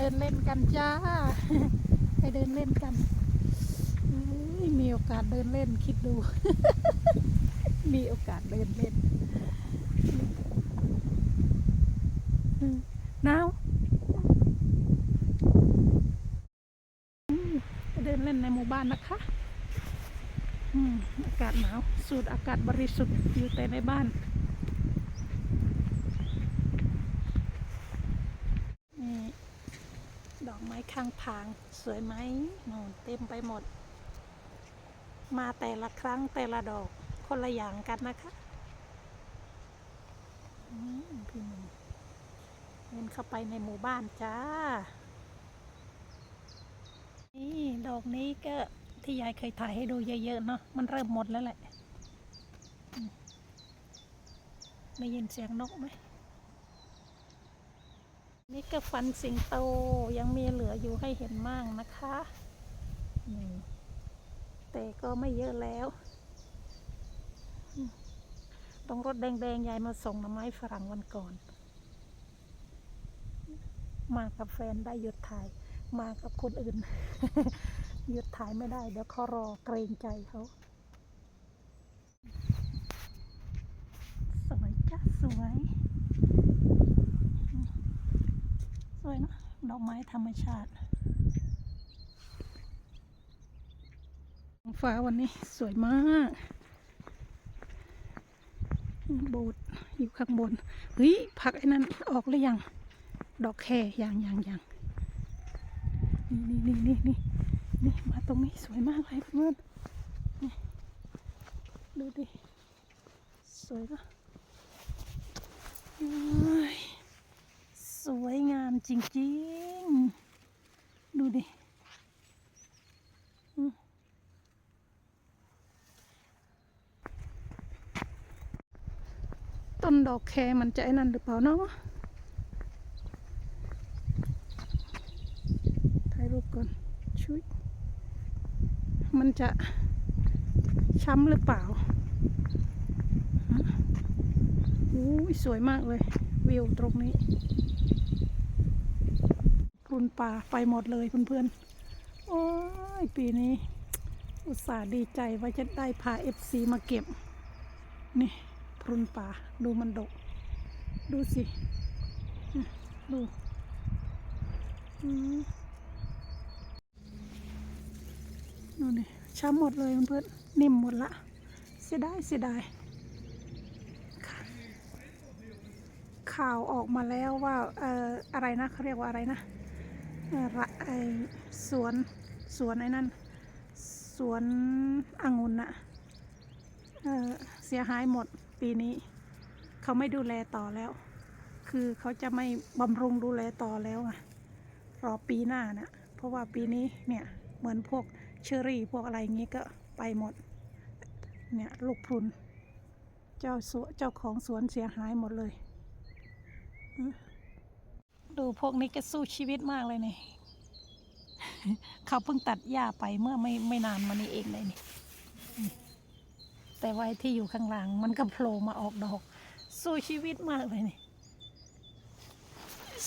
เดินเล่นกันจ้า ไปเดินเล่นกัน มีโอกาสเดินเล่นคิดดู มีโอกาสเดินเล่นหนาวไปเดินเล่นในหมู่บ้านนะคะออากาศหนาว สูดอากาศบริสุทธิ์อยู่แต่ในบ้านดอกไม้ ข้างทางสวยไหมโน่นเต็มไปหมด มาแต่ละครั้งแต่ละดอกคนละอย่างกันนะคะพี่หนุ่มเดินเข้าไปในหมู่บ้านจ้า นี่ดอกนี้ก็ที่ยายเคยถ่ายให้ดูเยอะๆเนาะมันเริ่มหมดแล้วแหละอืมได้ยินเสียงนกไหม นี่ก็ฟันสิงโตยังมีเหลืออยู่ให้เห็นมากนะคะแต่ก็ไม่เยอะแล้ว ตรงรถแดงๆ ยายมาส่งหน่อไม้ฝรั่งวันก่อน มากับแฟนได้หยุดถ่าย มากับคนอื่น หยุดถ่ายไม่ได้ เดี๋ยวเขารอเกรงใจเขาสวยจ้ะสวย ส วยนะดอกไม้ธรรมชาติฟ้าวันนี้สวยมากโบสถ์อยู่ข้างบนเฮ้ยผักไอ้นั้นออกหรือยัง ดอกแคยังยังยังนี่นี่นี่นี่นี่มาตรงนี้สวยมากเลยเพื่อนนี่ดูดิ สวยปะเอ้ยส วยงามจริงๆ ดูดิ ต้นดอกแคมันจะไอ้นั่นหรือเปล่าเนาะถ่ายรูปก่อนชุยมันจะช้ำหรือเปล่าอู้สวยมากเลยวิวตรงนี้ รุนป่าไปหมดเลยเพื่อนๆโอ้ยปีนี้ อุตส่าห์ดีใจว่าจะได้พาเอฟซีมาเก็บ นี่พรุนป่าดูมันดก ดูสิ ดูดูนี่ช้ำหมดเลยเพื่อนๆนิ่มหมดละเสียดายเสียดายข่าวออกมาแล้วว่าเอ่ออะไรนะเขาเรียกว่าอะไรนะ ระไอสวนสวนไอ้นั่นสวนองุ่นน่ะเออเสียหายหมดปีนี้ เขาไม่ดูแลต่อแล้ว คือเขาจะไม่บำรุงดูแลต่อแล้วอะรอปีหน้านะ่ะเพราะว่าปีนี้เนี่ยเหมือนพวกเชอรี่พวกอะไรอย่างงี้ก็ไปหมด เนี่ยลูกพรุน เจ้าสวนเจ้าของสวนเสียหายหมดเลย ดูพวกนี้ก็สู้ชีวิตมากเลยนี่เขาเพิ่งตัดหญ้าไปเมื่อไม่ไม่นานมานี้เองเลยนี่ แต่ว่าไอ้ที่อยู่ข้างหลังมันก็โผล่มาออกดอก สู้ชีวิตมากเลยนี่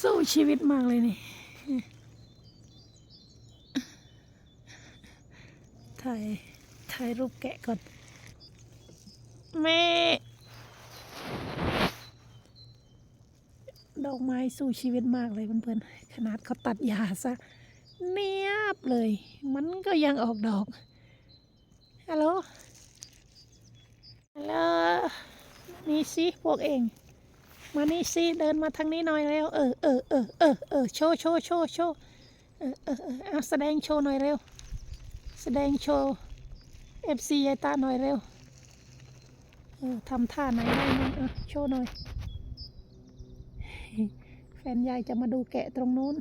สู้ชีวิตมากเลยนี่ ถ่ายถ่ายรูปแกะก่อนแม่ ดอกไม้สู้ชีวิตมากเลยเพื่อนๆขนาดเขาตัดหญ้าซะเนียบเลย มันก็ยังออกดอกฮัลโหลฮัลโหลนี่สิพวกเอง มานี่สิเดินมาทางนี้หน่อยเร็วเออเออเออเออเออโชว์โชว์โชว์โชว์เออเออเออเอาแสดงโชว์หน่อยเร็ว แสดงโชว์เอฟซียายตาหน่อยเร็วเออทำท่าไหนได้มั้งเออโชว์หน่อย แฟนยายจะมาดูแกะตรงนู้น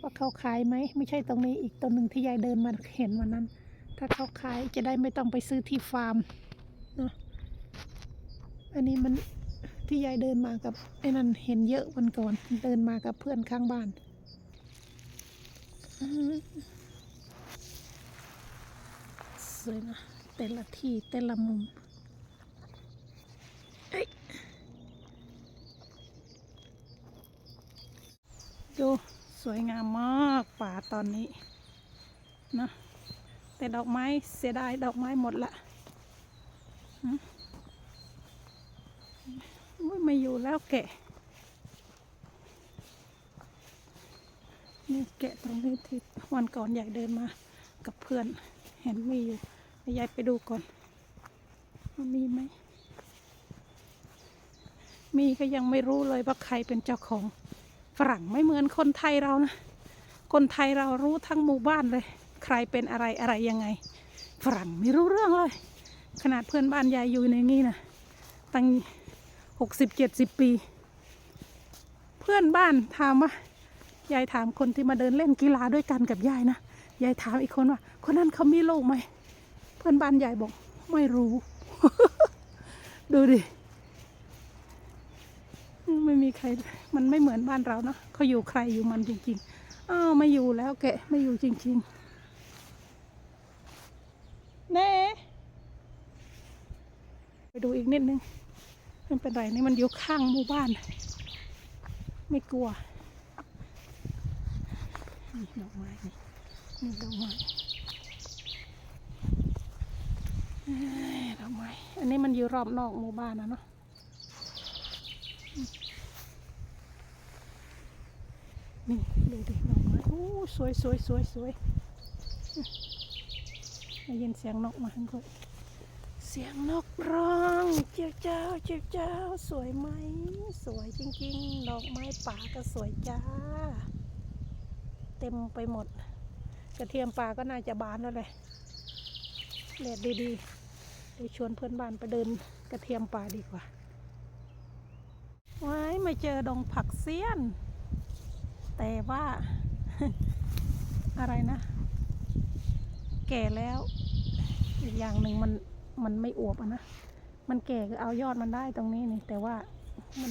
ว่าเขาขายไหม ไม่ใช่ตรงนี้อีกตัวหนึ่งที่ยายเดินมาเห็นวันนั้น ถ้าเขาขายจะได้ไม่ต้องไปซื้อที่ฟาร์มเนาะอันนี้มันที่ยายเดินมากับไอ้นั่นเห็นเยอะวันก่อน เดินมากับเพื่อนข้างบ้านสวยนะแต่ละที่แต่ละมุมเอ้ย ดูสวยงามมากป่าตอนนี้นะแต่ดอกไม้เสียดายดอกไม้หมดละฮะอุ๊ยไม่อยู่แล้วแกะนี่แกะตรงนี้ที่วันก่อนยายเดินมากับเพื่อน เห็นมีอยู่ยายไปดูก่อนว่ามีไหมมีก็ยังไม่รู้เลยว่าใครเป็นเจ้าของ รั่งไม่เหมือนคนไทยเรานะ คนไทยเรารู้ทั้งหมู่บ้านเลย ใครเป็นอะไรอะไรยังไง ฝรั่งไม่รู้เรื่องเลย ขนาดเพื่อนบ้านยายอยู่ในนี้นะตั้งหกสิบเจ็ดสิบปี เพื่อนบ้านถามว่ายายถามคนที่มาเดินเล่นกีฬาด้วยกันกับยายนะยายถามอีกคนว่า คนนั้นเขามีโรคไหม เพื่อนบ้านยายบอก ไม่รู้ ดูดิ ไม่มีใครมันไม่เหมือนบ้านเราเนาะเขาอยู่ใครอยู่มันจริงๆอ้าวไม่อยู่แล้วแกะไม่อยู่จริงๆเน่ไปดูอีกนิดนึงไม่เป็นไรนี่มันอยู่ข้างหมู่บ้าน ไม่กลัวนี่ดอกไม้นี่นี่ดอกไม้ดอกไม้อันนี้มันอยู่รอบนอกหมู่บ้านนะเนาะ นี่ดูดิดอกไม้โอ้สวยสวยสวยสวยได้ยินเสียงนกมาทั้งคนเสียงนกร้องเจ้าเจ้าเจ้าเจ้าสวยไหม สวยจริงๆ ดอกไม้ป่าก็สวยจ้า เต็มไปหมด กระเทียมป่าก็น่าจะบานแล้วเลยแดดดีๆเดี๋ยวชวนเพื่อนบ้านไปเดินกระเทียมป่าดีกว่า ไว้มาเจอดงผักเสี้ยน แต่ว่าอะไรนะ แก่แล้ว อีกอย่างหนึ่งมันมันไม่อวบอะนะ มันแก่ก็เอายอดมันได้ตรงนี้นี่ แต่ว่ามัน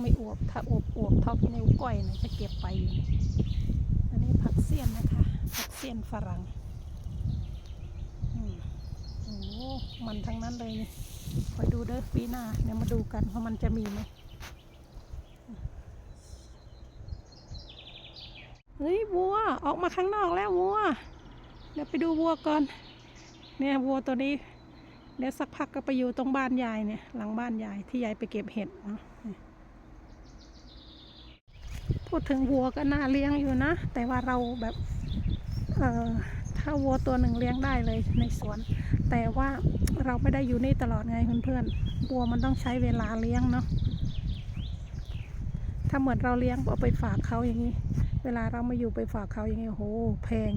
ไม่อวบถ้าอวบอวบเท่านิ้วก้อยนะจะเก็บไปอยู่อันนี้ผักเสี้ยนนะคะ ผักเสี้ยนฝรั่งอืมโอ้โหมันทั้งนั้นเลยนี่คอยดูเด้อปีหน้า เดี๋ยวมาดูกันว่ามันจะมีไหม เฮ้ยวัวออกมาข้างนอกแล้ววัว เดี๋ยวไปดูวัวก่อน เนี่ยวัวตัวนี้ เดี๋ยวสักพักก็ไปอยู่ตรงบ้านยายเนี่ย หลังบ้านยายที่ยายไปเก็บเห็ดเนาะพูดถึงวัวก็น่าเลี้ยงอยู่นะ แต่ว่าเราแบบเอ่อถ้าวัวตัวหนึ่งเลี้ยงได้เลยในสวน แต่ว่าเราไม่ได้อยู่นี่ตลอดไงเพื่อนๆวัวมันต้องใช้เวลาเลี้ยงเนาะถ้าเหมือนเราเลี้ยงเอาไปฝากเขาอย่างนี้ วลาเรามาอยู่ไปฝากเขาอย่างเงี้ยโหแพง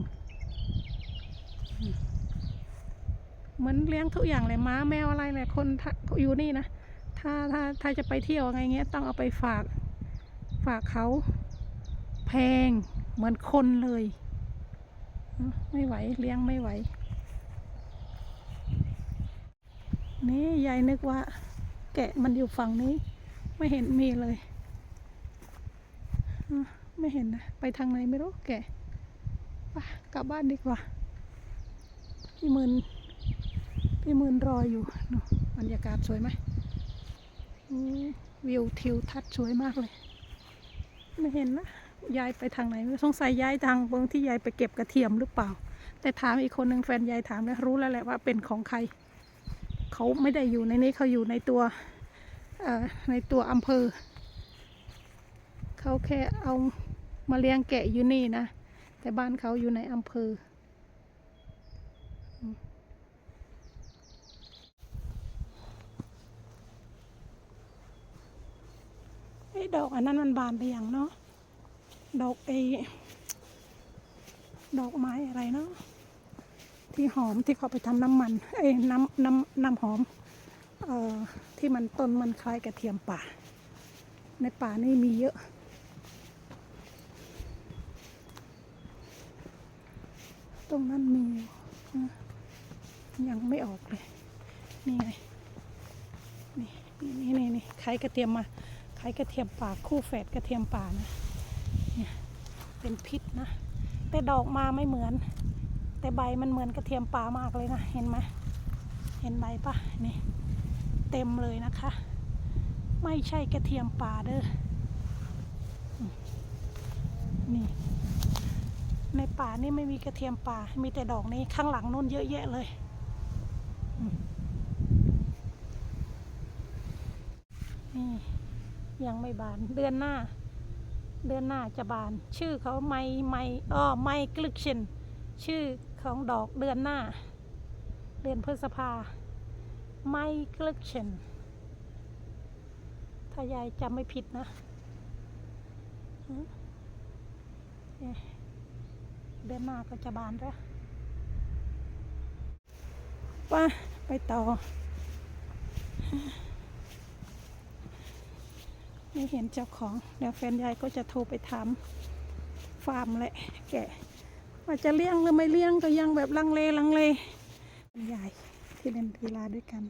เหมือนเลี้ยงทุกอย่างเลยม้าแมวอะไรเลยคนอยู่นี่นะ ถ้าถ้าถ้าจะไปเที่ยวอะไรเงี้ยต้องเอาไปฝากฝากเขาแพงเหมือนคนเลย ไม่ไหวเลี้ยงไม่ไหว นี่ยายนึกว่า แกะมันอยู่ฝั่งนี้ ไม่เห็นมีเลยอ ไม่เห็นนะ ไปทางไหนไม่รู้แกไปกลับบ้านดีกว่า พี่มืนพี่มืนรออยู่เนอะบรรยากาศสวยไหมวิวทิวทัศน์สวยมากเลย ไม่เห็นนะยายไปทางไหนไม่รู้สงสัยยายทางเบื้องที่ยายไปเก็บกระเทียมหรือเปล่า แต่ถามอีกคนหนึ่งแฟนยายถามแล้วรู้แล้วแหละว่าเป็นของใคร เขาไม่ได้อยู่ในนี้เขาอยู่ในตัวในตัวอำเภอ เขาแค่เอา มาเลี้ยงแกะอยู่นี่นะ แต่บ้านเขาอยู่ในอำเภอ ไอ้ดอกอันนั้นมันบานไปอย่างเนาะ ดอกไอ้ดอกไม้อะไรเนาะ ที่หอมที่เขาไปทำน้ำมัน เอ้ยน้ำน้ำน้ำหอม เอ่อที่มันต้นมันคล้ายกระเทียมป่า ในป่านี่มีเยอะ ตรงนั้นมีอยู่ยังไม่ออกเลย นี่ไงนี่นี่นี่นี่ขายกระเทียมมาขายกระเทียมป่าคู่แฝดกระเทียมป่านะเนี่ยเป็นพิษนะ แต่ดอกมาไม่เหมือน แต่ใบมันเหมือนกระเทียมป่ามากเลยนะ เห็นไหมเห็นใบปะนี่เต็มเลยนะคะ ไม่ใช่กระเทียมป่าเด้อนี่ ในป่านี่ไม่มีกระเทียมป่า มีแต่ดอกนี้ข้างหลังนู่นเยอะแยะเลย นี่ ยังไม่บานเดือนหน้า เดือนหน้าจะบาน ชื่อเขาไมไมอ้อไมกลึกเชนชื่อของดอกเดือนหน้า เดือนพฤษภาไมกลึกเชนถ้ายายจำไม่ผิดนะอืม เดือนหน้าก็จะบานแล้วว่าไปต่อ ไม่เห็นเจ้าของเดี๋ยวแฟนยายก็จะโทรไปถามฟาร์มแหละแกว่าจะเลี้ยงหรือไม่เลี้ยงก็ยังแบบลังเลลังเลยยายที่เล่นกีฬาด้วยกัน